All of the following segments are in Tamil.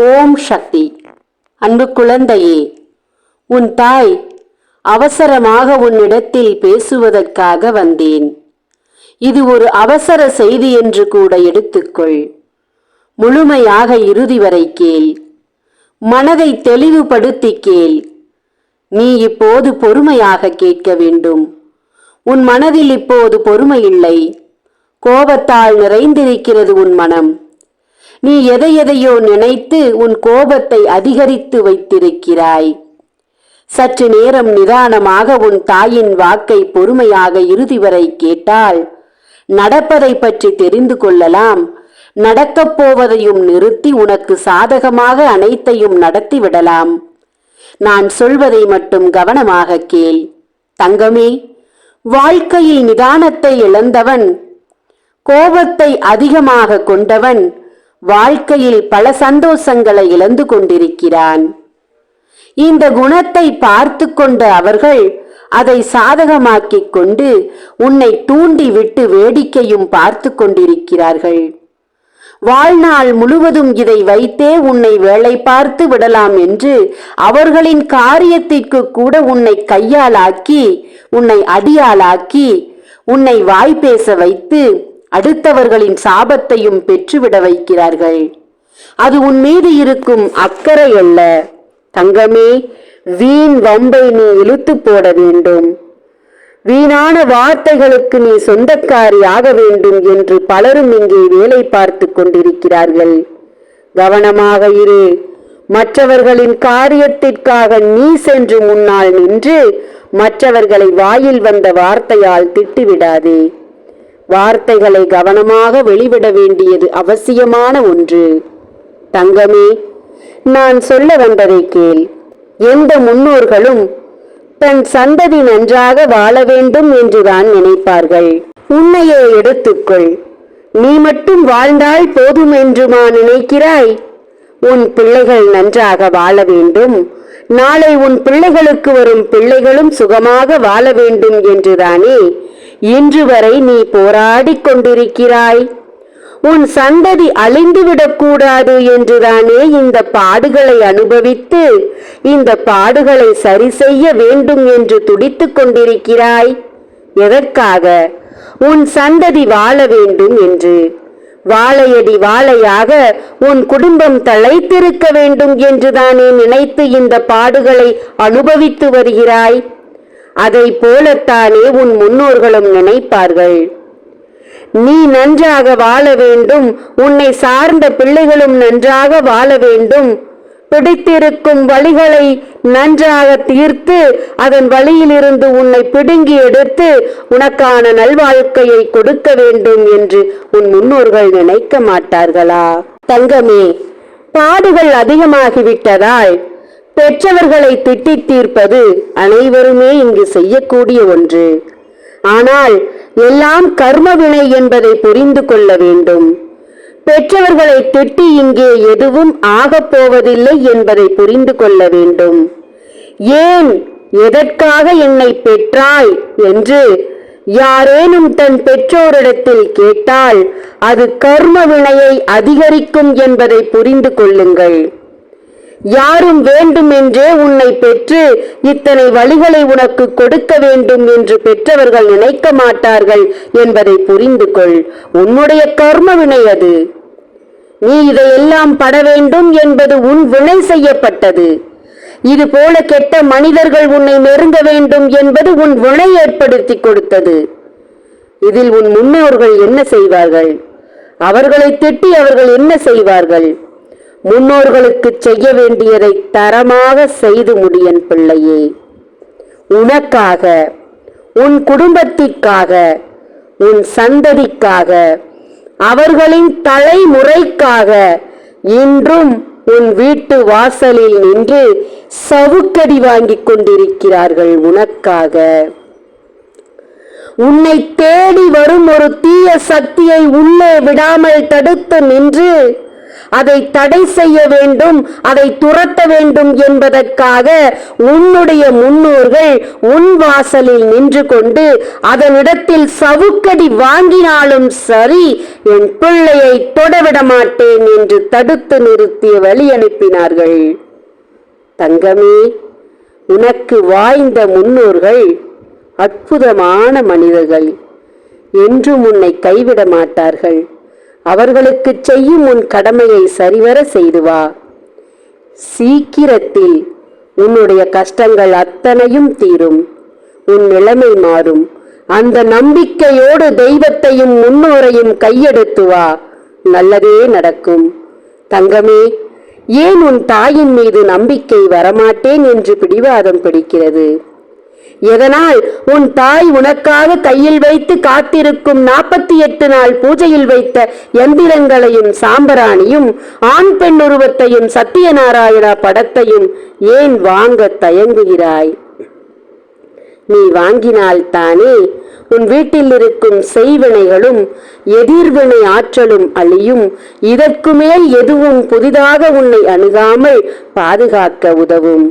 ஓம் சக்தி. அன்பு குழந்தையே உன் தாய் அவசரமாக உன்னிடத்தில் பேசுவதற்காக வந்தேன். இது ஒரு அவசர செய்தி என்று கூட எடுத்துக்கொள். முழுமையாக இறுதி வரை கேள். மனதை தெளிவுபடுத்தி கேள். நீ இப்போது பொறுமையாக கேட்க வேண்டும். உன் மனதில் இப்போது பொறுமை இல்லை. கோபத்தால் நிறைந்திருக்கிறது உன் மனம். நீ எதை எதையோ நினைத்து உன் கோபத்தை அதிகரித்து வைத்திருக்கிறாய். சற்று நேரம் நிதானமாக உன் தாயின் வாக்கை பொறுமையாக இறுதி வரை கேட்டால் நடப்பதை பற்றி தெரிந்து கொள்ளலாம். நடக்கப் போவதையும் நிறுத்தி உனக்கு சாதகமாக அனைத்தையும் நடத்தி விடலாம். நான் சொல்வதை மட்டும் கவனமாக கேள். தங்கமே வாழ்க்கையில் நிதானத்தை இழந்தவன் கோபத்தை அதிகமாக கொண்டவன் வாழ்க்கையில் பல சந்தோஷங்களை இழந்து கொண்டிருக்கிறான். இந்த குணத்தை பார்த்து கொண்ட அவர்கள் அதை சாதகமாக்கிக் கொண்டு உன்னை தூண்டி விட்டு வேடிக்கையும் பார்த்து கொண்டிருக்கிறார்கள். வாழ்நாள் முழுவதும் இதை வைத்தே உன்னை வேலை பார்த்து விடலாம் என்று அவர்களின் காரியத்திற்கு கூட உன்னை கையாலாக்கி உன்னை அடியாளாக்கி உன்னை வாய் பேச வைத்து அடுத்தவர்களின் சாபத்தையும் பெற்றுவிட வைக்கிறார்கள். அது உன் மீது இருக்கும் அக்கறை அல்ல. தங்கமே வீண் வம்பை நீ இழுத்து போட வேண்டும். வீணான வார்த்தைகளுக்கு நீ சொந்தக்காரி ஆக வேண்டும் என்று பலரும் இங்கே வேலை பார்த்து கொண்டிருக்கிறார்கள். கவனமாக இரு. மற்றவர்களின் காரியத்திற்காக நீ சென்று முன்னால் நின்று மற்றவர்களை வாயில் வந்த வார்த்தையால் திட்டுவிடாதே. வார்த்தைகளை கவனமாக வெளிவிட வேண்டியது அவசியமான ஒன்று. தங்கமே நான் சொல்ல வந்ததை கேள். எந்த முன்னோர்களும் தன் சந்ததி நன்றாக வாழ வேண்டும் என்றுதான் நினைப்பார்கள். உன்னையே எடுத்துக்கொள். நீ மட்டும் வாழ்ந்தால் போதும் என்றுமா நினைக்கிறாய்? உன் பிள்ளைகள் நன்றாக வாழ வேண்டும். நாளை உன் பிள்ளைகளுக்கு வரும் பிள்ளைகளும் சுகமாக வாழ வேண்டும் என்றுதானே இன்று வரை நீ போராடிக் கொண்டிருக்கிறாய். உன் சந்ததி அழிந்துவிடக்கூடாது என்றுதானே இந்த பாடுகளை அனுபவித்து இந்த பாடுகளை சரி செய்ய வேண்டும் என்று துடித்துக் கொண்டிருக்கிறாய். எதற்காக? உன் சந்ததி வாழ வேண்டும் என்று. வாழையடி வாழையாக உன் குடும்பம் தழைத்திருக்க வேண்டும் என்றுதானே நினைத்து இந்த பாடுகளை அனுபவித்து வருகிறாய். அதை போலத்தானே உன் முன்னோர்களும் நினைப்பார்கள். நீ நன்றாக வாழ வேண்டும் உன்னை சார்ந்த பிள்ளைகளும் நன்றாக வாழ வேண்டும். பிடித்திருக்கும் வழிகளை நன்றாக தீர்த்து அதன் வழியிலிருந்து உன்னை பிடுங்கி எடுத்து உனக்கான நல்வாழ்க்கையை கொடுக்க வேண்டும் என்று உன் முன்னோர்கள் நினைக்க மாட்டார்களா? தங்கமே பாடுகள் அதிகமாகிவிட்டதால் பெற்றவர்களை திட்டித் தீர்ப்பது அனைவருமே இங்கு செய்யக்கூடிய ஒன்று. ஆனால் எல்லாம் கர்மவினை என்பதை புரிந்து கொள்ள வேண்டும். பெற்றவர்களை திட்டி இங்கே எதுவும் ஆகப் போவதில்லை என்பதை புரிந்து கொள்ள வேண்டும். ஏன் எதற்காக என்னை பெற்றாய் என்று யாரேனும் தன் பெற்றோரிடத்தில் கேட்டால் அது கர்ம வினையை அதிகரிக்கும் என்பதை புரிந்து கொள்ளுங்கள். யாரும் வேண்டுமென்றே உன்னை பெற்று இத்தனை வழிகளை உனக்கு கொடுக்க வேண்டும் என்று பெற்றவர்கள் நினைக்க மாட்டார்கள் என்பதை புரிந்து கொள். உன்னுடைய கர்ம வினை அது. நீ இதையெல்லாம் பட வேண்டும் என்பது உன் வினை செய்யப்பட்டது. இது போல கெட்ட மனிதர்கள் உன்னை நெருங்க வேண்டும் என்பது உன் வினை ஏற்படுத்தி கொடுத்தது. இதில் உன் முன்னோர்கள் என்ன செய்வார்கள்? அவர்களை திட்டி அவர்கள் என்ன செய்வார்கள்? முன்னோர்களுக்கு செய்ய வேண்டியதை தரமாக செய்து முடியன் பிள்ளையே. உனக்காக உன் குடும்பத்திற்காக உன் சந்ததிக்காக அவர்களின் தலைமுறைக்காக இன்றும் உன் வீட்டு வாசலில் நின்று சவுக்கடி வாங்கிக் கொண்டிருக்கிறார்கள் உனக்காக. உன்னை தேடி வரும் ஒரு தீய சக்தியை உள்ளே விடாமல் தடுத்து நின்று அதை தடை செய்ய வேண்டும் அதை துரத்த வேண்டும் என்பதற்காக உன்னுடைய முன்னோர்கள் உன் வாசலில் நின்று கொண்டு அதனிடத்தில் சவுக்கடி வாங்கினாலும் சரி என் பிள்ளையை தொடவிட மாட்டேன் என்று தடுத்து நிறுத்திய வழி அனுப்பினார்கள். தங்கமே உனக்கு வாய்ந்த முன்னோர்கள் அற்புதமான மனிதர்கள் என்றும் உன்னை கைவிட மாட்டார்கள். அவர்களுக்கு செய்யும் உன் கடமையை சரிவர செய்து வா சீக்கிரத்தில் உன்னுடைய கஷ்டங்கள் அத்தனையும் தீரும். உன் நிலைமை மாறும். அந்த நம்பிக்கையோடு தெய்வத்தையும் முன்னோரையும் கையெடுத்து வா. நல்லதே நடக்கும். தங்கமே ஏன் உன் தாயின் மீது நம்பிக்கை வரமாட்டேன் என்று பிடிவாதம் பிடிக்கிறது? எதனால் உன் தாய் உனக்காக கையில் வைத்து காத்திருக்கும் நாற்பத்தி எட்டு நாள் பூஜையில் வைத்த எந்திரங்களையும் சாம்பராணியும் ஆண் பெண் உருவத்தையும் சத்தியநாராயணா படத்தையும் ஏன் வாங்க தயங்குகிறாய்? நீ வாங்கினால் தானே உன் வீட்டில் இருக்கும் செய்வினைகளும் எதிர்வினை ஆற்றலும் அழியும். இதற்கு மேல் எதுவும் புதிதாக உன்னை அணுகாமல் பாதுகாக்க உதவும்.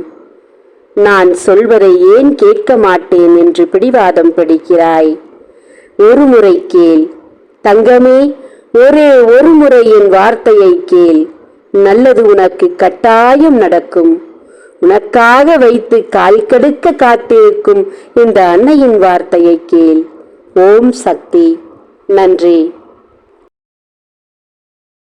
நான் சொல்வதை ஏன் கேட்க மாட்டேன் என்று பிடிவாதம் பிடிக்கிறாய்? ஒரு முறை கேள். தங்கமே ஒரே ஒரு முறை என் வார்த்தையை கேள். நல்லது உனக்கு கட்டாயம் நடக்கும். உனக்காக வைத்து கால் கடுக்க காத்திருக்கும் இந்த அன்னையின் வார்த்தையை கேள். ஓம் சக்தி. நன்றி.